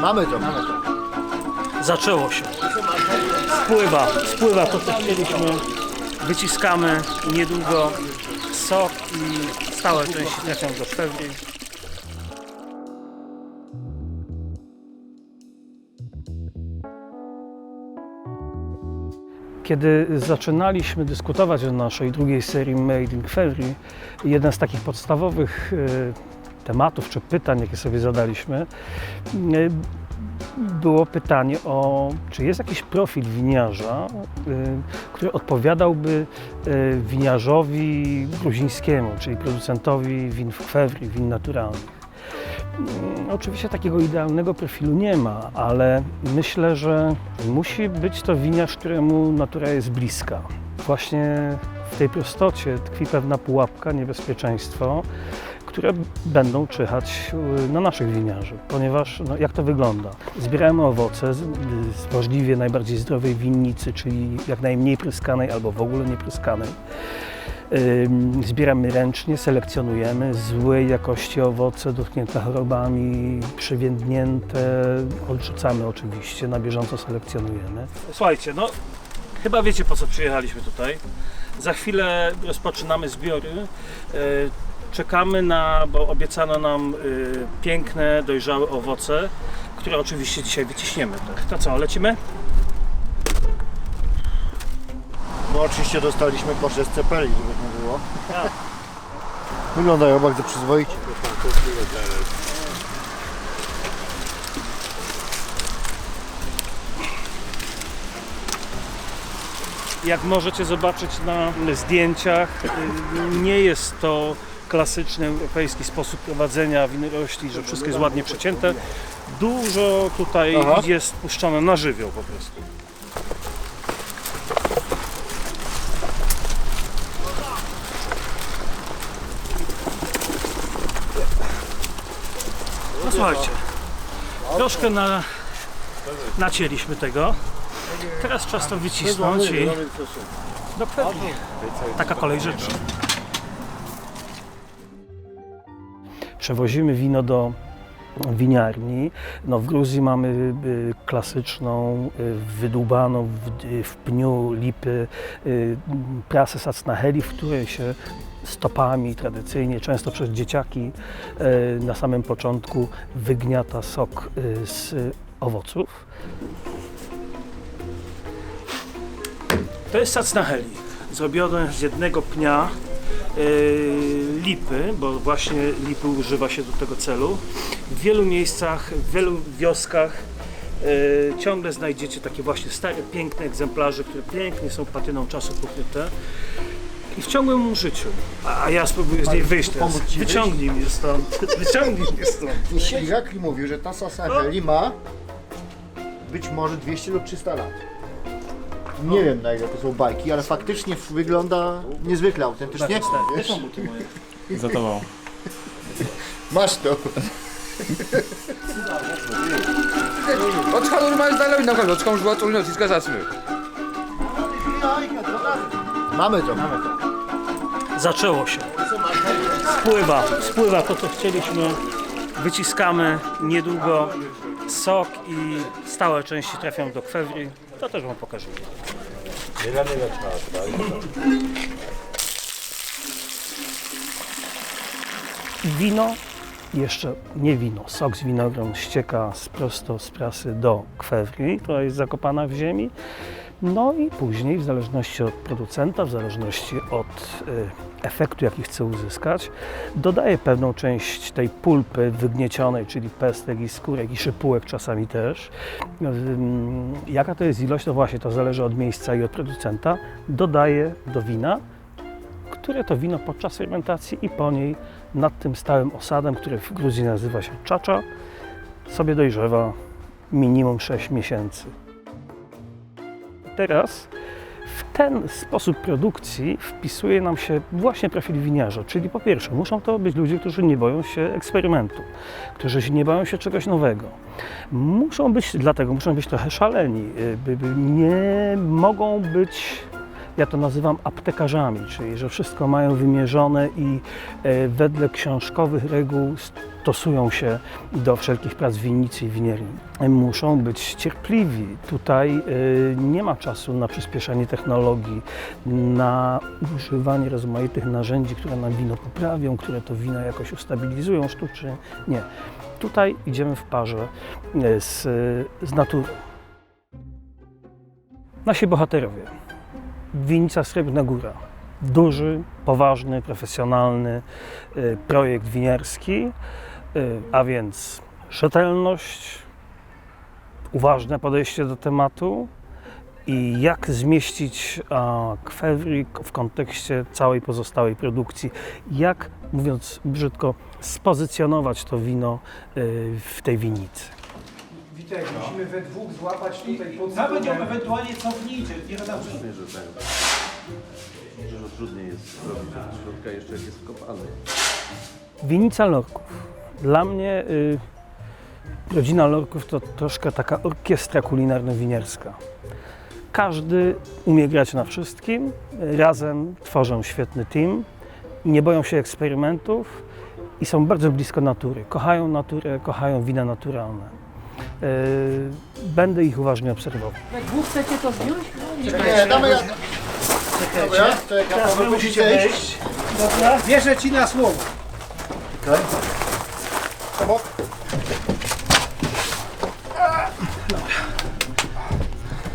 Mamy to, mamy to. Zaczęło się. Spływa, spływa to co chcieliśmy. Wyciskamy niedługo sok i stałe części trafią do szpewni. Kiedy zaczynaliśmy dyskutować o naszej drugiej serii Made in Kwery, jeden z takich podstawowych e, tematów czy pytań, jakie sobie zadaliśmy, e, było pytanie o, czy jest jakiś profil winiarza, y, który odpowiadałby winiarzowi gruzińskiemu, czyli producentowi win w kwewri, win naturalnych. Mm, Oczywiście takiego idealnego profilu nie ma, ale myślę, że musi być to winiarz, któremu natura jest bliska. Właśnie w tej prostocie tkwi pewna pułapka, niebezpieczeństwo, które będą czyhać y, na naszych winiarzy, ponieważ no, jak to wygląda? Zbieramy owoce z, z możliwie najbardziej zdrowej winnicy, czyli jak najmniej pryskanej albo w ogóle nie pryskanej. Zbieramy ręcznie, selekcjonujemy złej jakości owoce, dotknięte chorobami, przywiędnięte, odrzucamy oczywiście, na bieżąco selekcjonujemy. Słuchajcie, no chyba wiecie po co przyjechaliśmy tutaj. Za chwilę rozpoczynamy zbiory. E, Czekamy na, bo obiecano nam y, piękne, dojrzałe owoce, które oczywiście dzisiaj wyciśniemy. To co, lecimy? No oczywiście dostaliśmy kosze z cepeli, żeby nie było. Wyglądają bardzo przyzwoicie. Jak możecie zobaczyć na zdjęciach, nie jest to klasyczny europejski sposób prowadzenia winorośli, że wszystko jest ładnie przecięte. Dużo tutaj Aha. jest puszczone na żywioł po prostu. Słuchajcie, troszkę na, nacięliśmy tego. Teraz czas to wycisnąć i do kwewni. Taka kolej rzeczy. Przewozimy wino do winiarni. No w Gruzji mamy y, klasyczną, y, wydłubaną w, y, w pniu lipy prasę sacnaheli, w której się stopami tradycyjnie, często przez dzieciaki na samym początku wygniata sok z owoców. To jest sacnaheli, zrobione z jednego pnia lipy, bo właśnie lipy używa się do tego celu. W wielu miejscach, w wielu wioskach yy, ciągle znajdziecie takie właśnie stare, piękne egzemplarze, które pięknie są patyną czasu pokryte. I w ciągłym życiu. A, a ja spróbuję z niej wyjść teraz. Wyciągnij mnie stąd. Wyciągnij mnie stąd. Mi mówił, że ta Sasaheli ma być może 200 lub 300 lat. Nie wiem na ile to są bajki, ale faktycznie wygląda niezwykle autentycznie. Te Wiesz? są buty moje. Za tobą. Masz to. 어떡하노 말 달라고 있나 걸 어떡하면 좋아 쫄려 디스가 샀으면 Mamy to. Zaczęło się. Spływa, spływa to, co chcieliśmy. Wyciskamy niedługo sok i stałe części trafią do kwewri. To też Wam pokażę. Wino, jeszcze nie wino, sok z winogron ścieka z prosto z prasy do kwewri, która jest zakopana w ziemi. No i później, w zależności od producenta, w zależności od y, efektu, jaki chce uzyskać, dodaje pewną część tej pulpy wygniecionej, czyli pestek i skórek i szypułek czasami też. Ym, Jaka to jest ilość? No właśnie, to zależy od miejsca i od producenta. Dodaje do wina, które to wino podczas fermentacji i po niej nad tym stałym osadem, który w Gruzji nazywa się czacza, sobie dojrzewa minimum 6 miesięcy. Teraz w ten sposób produkcji wpisuje nam się właśnie profil winiarza, czyli po pierwsze muszą to być ludzie, którzy nie boją się eksperymentu, którzy nie boją się czegoś nowego. Muszą być, dlatego muszą być trochę szaleni, y, nie mogą być ja to nazywam aptekarzami, czyli że wszystko mają wymierzone i e, wedle książkowych reguł stosują się do wszelkich prac winnicy i winierni. Muszą być cierpliwi. Tutaj e, nie ma czasu na przyspieszanie technologii, na używanie rozmaitych narzędzi, które nam wino poprawią, które to wino jakoś ustabilizują sztucznie. Nie. Tutaj idziemy w parze e, z, z naturą. Nasi bohaterowie. Winnica Srebrna Góra. Duży, poważny, profesjonalny y, projekt winiarski, y, a więc rzetelność, uważne podejście do tematu i jak zmieścić a, kwewri w kontekście całej pozostałej produkcji. Jak, mówiąc brzydko, spozycjonować to wino y, w tej winnicy. Witek, musimy we dwóch złapać tutaj pod Nawet ją spodem. ewentualnie cofnijcie, nie wiadomo. Myślę, że tak. Myślę, że trudniej jest zrobić od środka jeszcze jak jest wkopany. Winnica Lorków. Dla mnie y, rodzina Lorków to troszkę taka orkiestra kulinarno-winiarska. Każdy umie grać na wszystkim, razem tworzą świetny team, nie boją się eksperymentów i są bardzo blisko natury. Kochają naturę, kochają wina naturalne. Y, będę ich uważnie obserwował. We dwóch chcecie to zdjąć? Nie, damy ja. Dobra, ja Paweł musicie. Dobra, wierzę ci na słowo. Okej. Obok.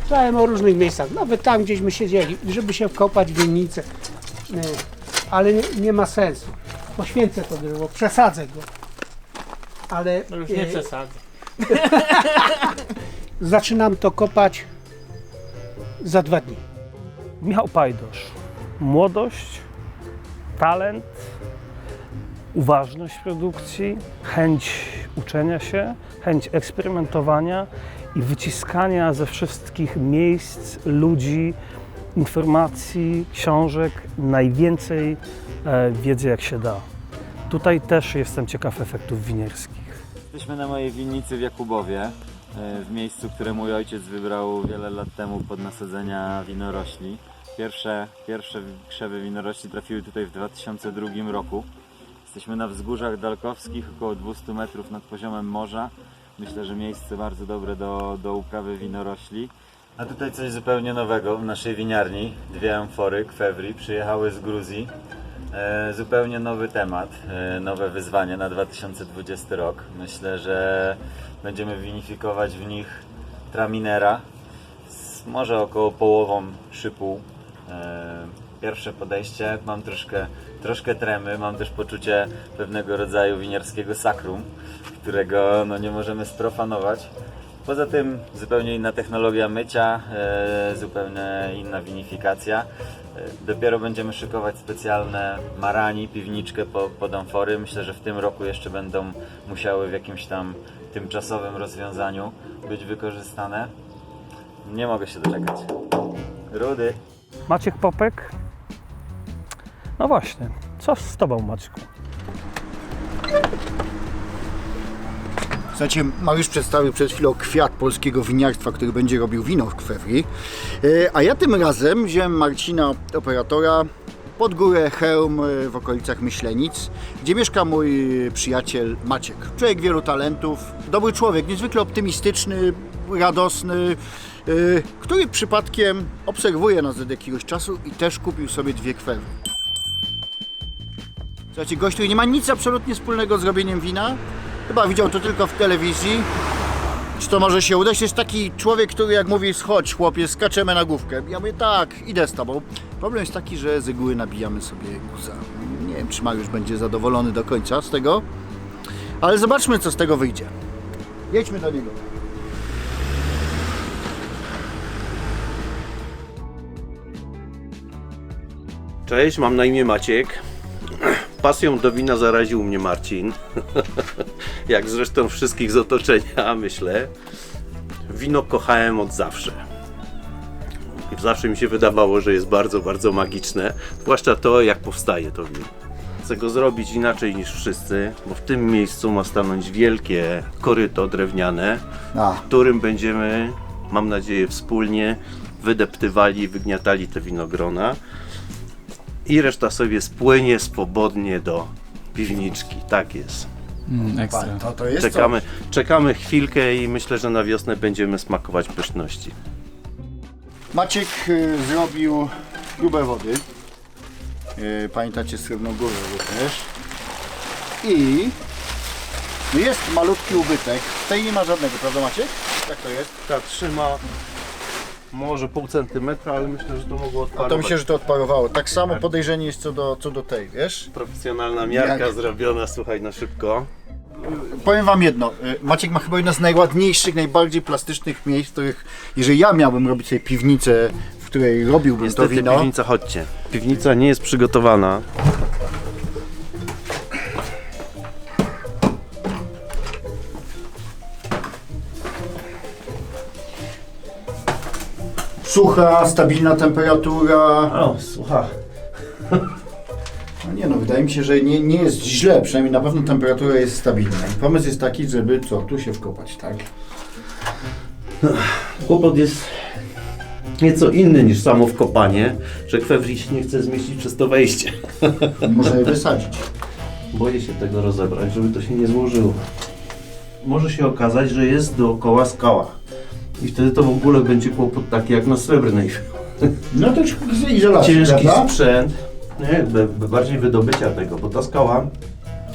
Czytałem o różnych miejscach, nawet tam gdzieśmy siedzieli, żeby się wkopać w winnicę. E, Ale nie, nie ma sensu. Poświęcę to drzewo, przesadzę go. Ale Już e, nie przesadzę. zaczynam to kopać za dwa dni. Michał Pajdosz. Młodość, talent, uważność produkcji, chęć uczenia się, chęć eksperymentowania i wyciskania ze wszystkich miejsc, ludzi, informacji, książek najwięcej e, wiedzy jak się da. Tutaj też jestem ciekaw efektów winierskich. Jesteśmy na mojej winnicy w Jakubowie, e, w miejscu, które mój ojciec wybrał wiele lat temu pod nasadzenia winorośli. Pierwsze, pierwsze krzewy winorośli trafiły tutaj w 2002 roku. Jesteśmy na wzgórzach dalkowskich, około 200 metrów nad poziomem morza. Myślę, że miejsce bardzo dobre do, do uprawy winorośli. A tutaj coś zupełnie nowego w naszej winiarni. Dwie amfory, kwewri, przyjechały z Gruzji. E, zupełnie nowy temat, e, nowe wyzwanie na 2020 rok. Myślę, że będziemy winifikować w nich Traminera z może około połową szypuł. E, pierwsze podejście, mam troszkę, troszkę tremy, mam też poczucie pewnego rodzaju winiarskiego sakrum, którego no, nie możemy sprofanować. Poza tym zupełnie inna technologia mycia, e, zupełnie inna winifikacja. E, dopiero będziemy szykować specjalne marani, piwniczkę po, pod amfory. Myślę, że w tym roku jeszcze będą musiały w jakimś tam tymczasowym rozwiązaniu być wykorzystane. Nie mogę się doczekać. Rudy. Maciek Popek? No właśnie, co z Tobą Maćku? Słuchajcie, Mariusz przedstawił przed chwilą kwiat polskiego winiarstwa, który będzie robił wino w kwewri. E, A ja tym razem wziąłem Marcina, operatora, pod górę Chełm e, w okolicach Myślenic, gdzie mieszka mój przyjaciel Maciek. Człowiek wielu talentów, dobry człowiek, niezwykle optymistyczny, radosny, e, który przypadkiem obserwuje nas od jakiegoś czasu i też kupił sobie dwie kwewry. Słuchajcie, który nie ma nic absolutnie wspólnego z robieniem wina, chyba widział to tylko w telewizji. Czy to może się udać? Jest taki człowiek, który jak mówi, schodź chłopie, skaczemy na główkę. Ja mówię, tak, idę z tobą. Problem jest taki, że z reguły nabijamy sobie guza. Nie wiem, czy Mariusz będzie zadowolony do końca z tego, ale zobaczmy, co z tego wyjdzie. Jedźmy do niego. Cześć, mam na imię Maciek. Pasją do wina zaraził mnie Marcin. Jak zresztą wszystkich z otoczenia, myślę. Wino kochałem od zawsze. I zawsze mi się wydawało, że jest bardzo, bardzo magiczne. Zwłaszcza to, jak powstaje to wino. Chcę go zrobić inaczej niż wszyscy, bo w tym miejscu ma stanąć wielkie koryto drewniane, A, w którym będziemy, mam nadzieję, wspólnie wydeptywali, wygniatali te winogrona i reszta sobie spłynie swobodnie do piwniczki. Tak jest. Pan, to, to jest Czekamy, czekamy chwilkę i myślę, że na wiosnę będziemy smakować pyszności. Maciek y, zrobił grube wody. Y, pamiętacie Srebrną Górę również. I jest malutki ubytek. W tej nie ma żadnego, prawda Maciek? Jak to jest? Ta trzyma może pół centymetra, ale myślę, że to mogło A odparować. to myślę, że to odparowało. Tak samo podejrzenie jest co do, co do tej, wiesz? Profesjonalna miarka Jak? zrobiona, słuchaj, na szybko. Powiem wam jedno, y, Maciek ma chyba jedno z najładniejszych, najbardziej plastycznych miejsc, w których, jeżeli ja miałbym robić sobie piwnicę, w której robiłbym to Niestety wino, piwnica, chodźcie. Piwnica nie jest przygotowana. Sucha, stabilna temperatura. O, słucha. No nie no, wydaje mi się, że nie, nie jest źle, przynajmniej na pewno temperatura jest stabilna. I pomysł jest taki, żeby co, tu się wkopać, tak? Kłopot jest nieco inny niż samo wkopanie, że kwewri się nie chce zmieścić przez to wejście. Można je wysadzić. Boję się tego rozebrać, żeby to się nie złożyło. Może się okazać, że jest dookoła skała. I wtedy to w ogóle będzie kłopot taki jak na srebrnej. No to już izolacja, Ciężki prawda? sprzęt. Nie, be- bardziej wydobycia tego, bo ta skała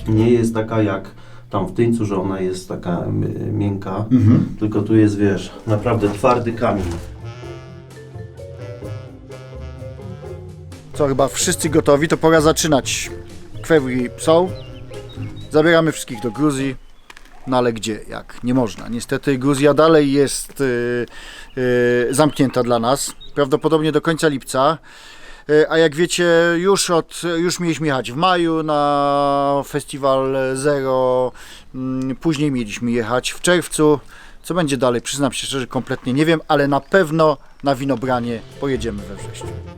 nie jest taka jak tam w Tyńcu, że ona jest taka miękka, Mhm. tylko tu jest, wiesz, naprawdę twardy kamień. Co, chyba wszyscy gotowi, to pora zaczynać. Kwewri są. Zabieramy wszystkich do Gruzji. No ale gdzie, jak? Nie można. Niestety Gruzja dalej jest y, y, zamknięta dla nas. Prawdopodobnie do końca lipca. Y, A jak wiecie, już, od, już mieliśmy jechać w maju na festiwal Zero. Mm, Później mieliśmy jechać w czerwcu. Co będzie dalej? Przyznam się szczerze, kompletnie nie wiem, ale na pewno na winobranie pojedziemy we wrześniu.